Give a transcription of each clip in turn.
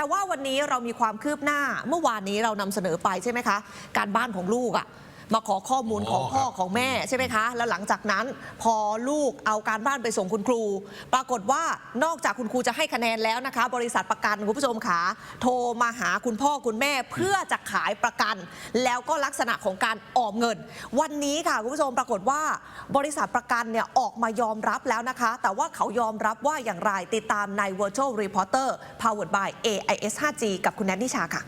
แต่ว่าวันนี้เรามีความคืบหน้าเมื่อวานนี้เรานำเสนอไปใช่ไหมคะ การบ้านของลูกอะ มาขอข้อมูลของพ่อของแม่ใช่ไหมคะ แล้วหลังจากนั้นพอลูกเอาการบ้านไปส่งคุณครู ปรากฏว่านอกจากคุณครูจะให้คะแนนแล้วนะคะ บริษัทประกันคุณผู้ชมขาโทรมาหาคุณพ่อคุณแม่เพื่อจะขายประกัน แล้วก็ลักษณะของการออมเงิน วันนี้ค่ะคุณผู้ชมปรากฏว่าบริษัทประกันเนี่ยออกมายอมรับแล้วนะคะ แต่ว่าเขายอมรับว่าอย่างไรติดตามใน Virtual Reporter Powered by AIS 5G กับคุณแนทนิชาค่ะ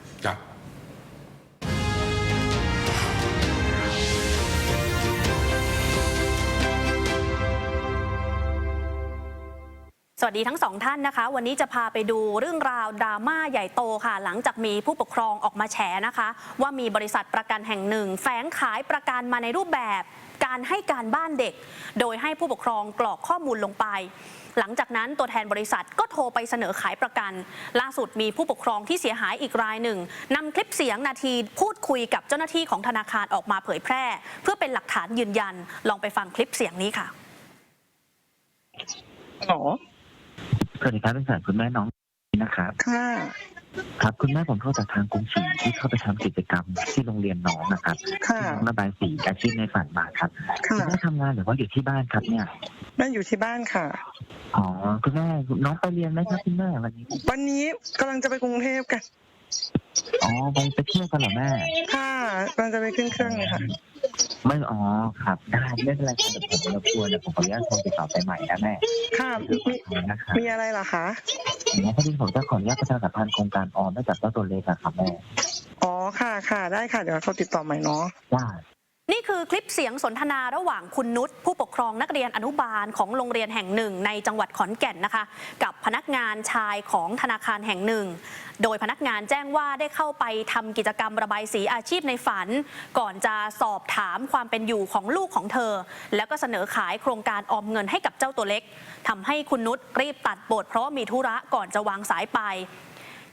สวัสดีทั้งสองท่านนะคะ วันนี้จะพาไปดูเรื่องราวดราม่าใหญ่โตค่ะ หลังจากมีผู้ปกครองออกมาแฉนะคะ ว่ามีบริษัทประกันแห่งหนึ่ง แฝงขายประกันมาในรูปแบบ การให้การบ้านเด็ก โดยให้ผู้ปกครองกรอกข้อมูลลงไป หลังจากนั้นตัวแทนบริษัทก็โทรไปเสนอขายประกัน ล่าสุดมีผู้ปกครองที่เสียหายอีกรายหนึ่งนำคลิปเสียงนาทีพูดคุยกับเจ้าหน้าที่ของธนาคารออกมาเผยแพร่ เพื่อเป็นหลักฐานยืนยัน ลองไปฟังคลิปเสียงนี้ค่ะฮัลโหล สวัสดีครับเป็นสายคุณแม่น้องนะครับค่ะ ครับคุณแม่ผมโทรจากทางกรุงศรีที่เข้าไปทำกิจกรรมที่โรงเรียนน้องนะครับค่ะ ที่น้องระบายสีอาชีพในฝันมาครับค่ะคุณแม่ทำงานหรือว่าอยู่ที่บ้านครับเนี่ยแม่อยู่ที่บ้านค่ะ อ๋อคุณแม่น้องไปเรียนไหมครับคุณแม่วันนี้วันนี้กำลังจะไปกรุงเทพกัน อ๋อไปไปเที่ยวกันเหรอแม่ค่ะกำลังจะไปขึ้นเครื่องเลยค่ะ ไม่อ๋อครับได้ไม่เป็นไรครับเดี๋ยวผมรบกวนเดี๋ยวผมขออนุญาตโทรติดต่อไปใหม่นะแม่ค่ะมีขอบคุณนะครับมีอะไรเหรอคะอย่างนี้นพอดีผมจะขออนุญาตประชาสัมพันธ์โครงการออมให้กับเจ้าตัวเล็กอะครับแม่อ๋อค่ะค่ะได้ค่ะเดี๋ยวเขาติดต่อใหม่เนาะว่า นี่คือคลิปเสียงสนทนาระหว่างคุณนุชผู้ปกครองนักเรียนอนุบาลของโรงเรียนแห่งหนึ่ง ในจังหวัดขอนแก่นนะคะ กับพนักงานชายของธนาคารแห่งหนึ่ง โดยพนักงานแจ้งว่าได้เข้าไปทำกิจกรรมระบายสีอาชีพในฝัน ก่อนจะสอบถามความเป็นอยู่ของลูกของเธอ แล้วก็เสนอขายโครงการออมเงินให้กับเจ้าตัวเล็กทำให้คุณนุชรีบตัดบทเพราะมีธุระก่อนจะวางสายไป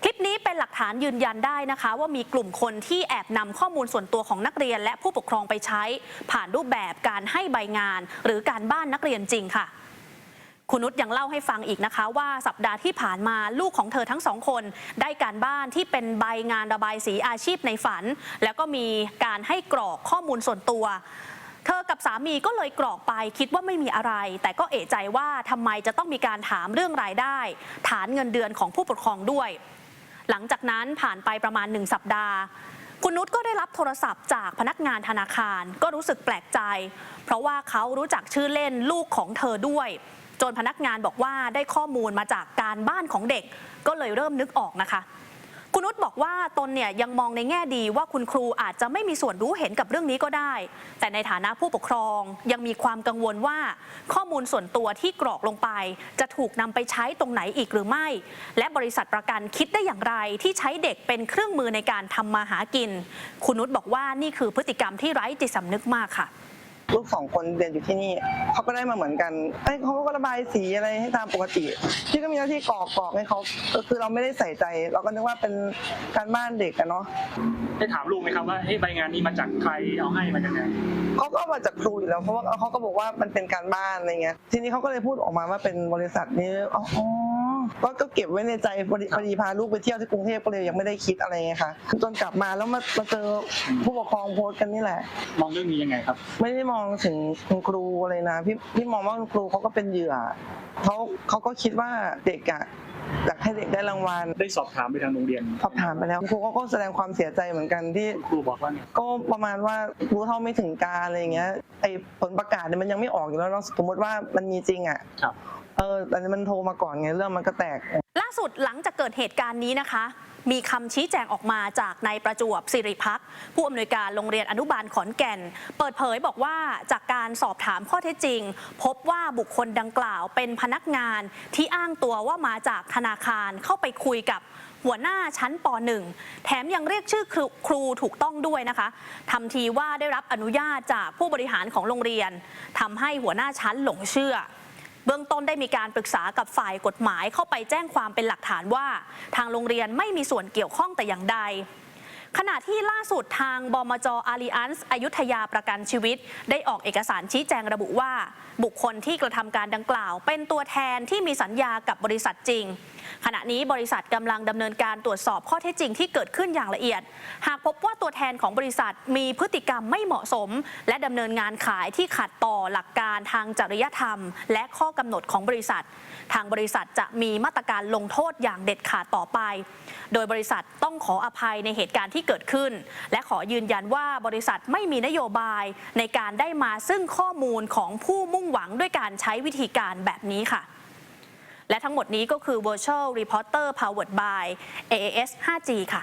คลิปนี้เป็นหลักฐานยืนยันได้นะคะ ว่ามีกลุ่มคนที่แอบนำข้อมูลส่วนตัวของนักเรียน และผู้ปกครองไปใช้ ผ่านรูปแบบการให้ใบงาน หรือการบ้านนักเรียนจริงค่ะคุณนุชยังเล่าให้ฟังอีกนะคะ ว่าสัปดาห์ที่ผ่านมาลูกของเธอทั้งสองคน ได้การบ้านที่เป็นใบงานระบายสีอาชีพในฝัน แล้วก็มีการให้กรอกข้อมูลส่วนตัว เธอกับสามีก็เลยกรอกไปคิดว่าไม่มีอะไร แต่ก็เอะใจว่าทำไมจะต้องมีการถามเรื่องรายได้ ฐานเงินเดือนของผู้ปกครองด้วย หลังจากนั้นผ่านไปประมาณหนึ่งสัปดาห์ คุณนุชก็ได้รับโทรศัพท์จากพนักงานธนาคาร ก็รู้สึกแปลกใจ เพราะว่าเขารู้จักชื่อเล่นลูกของเธอด้วย จนพนักงานบอกว่าได้ข้อมูลมาจากการบ้านของเด็ก ก็เลยเริ่มนึกออกนะคะ คุณนุชบอกว่าตนเนี่ยยังมองในแง่ดีว่าคุณครูอาจจะไม่มีส่วนรู้เห็นกับเรื่องนี้ก็ได้ แต่ในฐานะผู้ปกครองยังมีความกังวลว่า ข้อมูลส่วนตัวที่กรอกลงไป จะถูกนำไปใช้ตรงไหนอีกหรือไม่ และบริษัทประกันคิดได้อย่างไรที่ใช้เด็กเป็นเครื่องมือในการทำมาหากิน คุณนุชบอกว่านี่คือพฤติกรรมที่ไร้จิตสำนึกมากค่ะ ลูกสองคนเรียนอยู่ที่นี่เขาก็ได้มาเหมือนกันเอ้ยเขาก็ระบายสีอะไรให้ตามปกติพี่ก็มีหน้าที่กรอกกรอกให้เขาก็คือเราไม่ได้ใส่ใจ เราก็นึกว่าเป็นการบ้านเด็กอะเนาะได้ถามลูกไหมครับว่าเฮ้ยใบงานนี้มาจากใครเอาให้มาจากไหนเขาก็มาจากครูอยู่แล้วเพราะว่าเขาก็บอกว่ามันเป็นการบ้านอะไรเงี้ยทีนี้เขาก็เลยพูดออกมาว่าเป็นบริษัทนี้อ๋อ ก็ก็เก็บไว้ในใจพอดีพอดีพาลูกไปเที่ยวที่กรุงเทพก็เลยยังไม่ได้คิดอะไรไงคะจนกลับมาแล้วมามาเจอผู้ปกครองโพสต์กันนี่แหละ มองเรื่องนี้ยังไงครับ ไม่ได้มองถึงคุณครูอะไรนะพี่พี่มองว่าคุณครูเขาก็เป็นเหยื่อเขาเขาก็คิดว่าเด็กอะ อยากให้เด็กได้รางวัลได้สอบถามไปทางโรงเรียนสอบถามไปแล้วครูเขาก็แสดงความเสียใจเหมือนกันที่ครูบอกว่าไงก็ประมาณว่ารู้เท่าไม่ถึงการอะไรอย่างเงี้ยไอ้ผลประกาศเนี่ยมันยังไม่ออกอยู่แล้วเนาะสมมติว่ามันมีจริงอะครับเออแต่มันโทรมาก่อนไงเรื่องมันก็แตกล่าสุดหลังจากเกิดเหตุการณ์นี้นะคะ มีคำชี้แจงออกมาจากนายประจวบสิริพักษ์ผู้อำนวยการโรงเรียนอนุบาลขอนแก่น เปิดเผยบอกว่าจากการสอบถามข้อเท็จจริง พบว่าบุคคลดังกล่าวเป็นพนักงานที่อ้างตัวว่ามาจากธนาคารเข้าไปคุยกับหัวหน้าชั้นป .1 แถมยังเรียกชื่อครครูถูกต้องด้วยนะคะทำทีว่าได้รับอนุญาตจากผู้บริหารของโรงเรียนทำให้หัวหน้าชั้นหลงเชื่อ เบื้องต้นได้มีการปรึกษากับฝ่ายกฎหมายเข้าไปแจ้งความเป็นหลักฐานว่า ทางโรงเรียนไม่มีส่วนเกี่ยวข้องแต่อย่างใดขณะที่ล่าสุดทางบมจอารีอันส์อยุธยาประกันชีวิต ได้ออกเอกสารชี้แจงระบุว่า บุคคลที่กระทำการดังกล่าว เป็นตัวแทนที่มีสัญญากับบริษัทจริงขณะนี้บริษัทกำลังดำเนินการตรวจสอบข้อเท็จจริงที่เกิดขึ้นอย่างละเอียด หากพบว่าตัวแทนของบริษัทมีพฤติกรรมไม่เหมาะสม และดำเนินงานขายที่ขัดต่อหลักการทางจริยธรรม และข้อกำหนดของบริษัท ทางบริษัทจะมีมาตรการลงโทษอย่างเด็ดขาดต่อไป โดยบริษัทต้องขออภัยในเหตุการณ์ที่เกิดขึ้น และขอยืนยันว่าบริษัทไม่มีนโยบายในการได้มาซึ่งข้อมูลของผู้มุ่งหวังด้วยการใช้วิธีการแบบนี้ค่ะ และทั้งหมดนี้ก็คือ Virtual Reporter Powered by AAS 5G ค่ะ